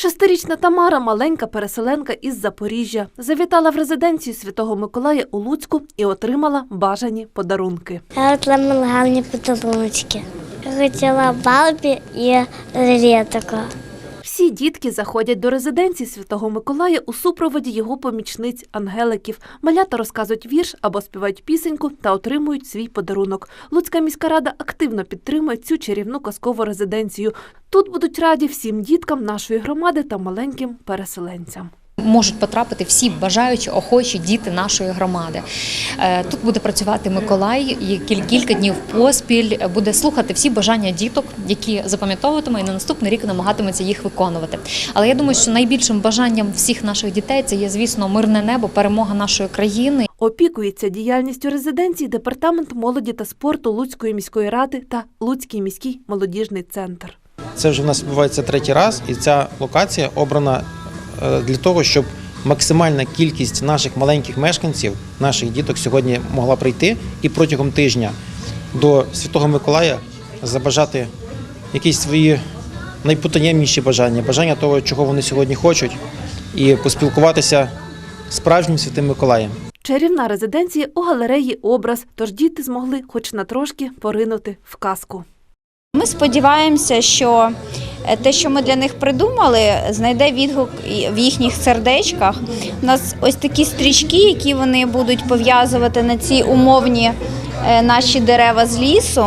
Шестирічна Тамара, маленька переселенка із Запоріжжя, завітала в резиденцію Святого Миколая у Луцьку і отримала бажані подарунки. Я отримала гарні подарунки. Хотіла Барбі і Ретику. Всі дітки заходять до резиденції Святого Миколая у супроводі його помічниць ангеликів. Малята розказують вірш або співають пісеньку та отримують свій подарунок. Луцька міська рада активно підтримує цю чарівну казкову резиденцію. Тут будуть раді всім діткам нашої громади та маленьким переселенцям. Можуть потрапити всі бажаючі, охочі діти нашої громади. Е, Тут буде працювати Миколай, який кілька днів поспіль буде слухати всі бажання діток, які запам'ятовуватиме і на наступний рік намагатиметься їх виконувати. Але я думаю, що найбільшим бажанням всіх наших дітей це є, звісно, мирне небо, перемога нашої країни. Опікується діяльністю резиденції департамент молоді та спорту Луцької міської ради та Луцький міський молодіжний центр. Це вже в нас відбувається третій раз, і ця локація обрана для того, щоб максимальна кількість наших маленьких мешканців, наших діток сьогодні могла прийти і протягом тижня до Святого Миколая забажати якісь свої найпотаємніші бажання, бажання того, чого вони сьогодні хочуть, і поспілкуватися з справжнім святим Миколаєм. Чарівна резиденція у галереї образ, тож діти змогли хоч на трошки поринути в казку. Ми сподіваємося, що е, те, що ми для них придумали, знайде відгук в їхніх сердечках. У нас ось такі стрічки, які вони будуть пов'язувати на ці умовні е, наші дерева з лісу,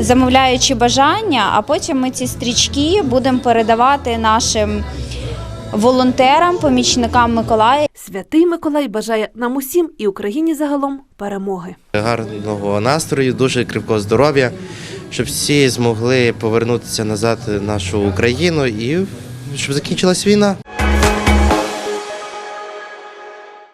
замовляючи бажання, а потім ми ці стрічки будемо передавати нашим волонтерам, помічникам Миколая. Святий Миколай бажає нам усім і Україні загалом перемоги. гарного настрою, дуже крепкого здоров'я, щоб всі змогли повернутися назад в нашу Україну і щоб закінчилась війна.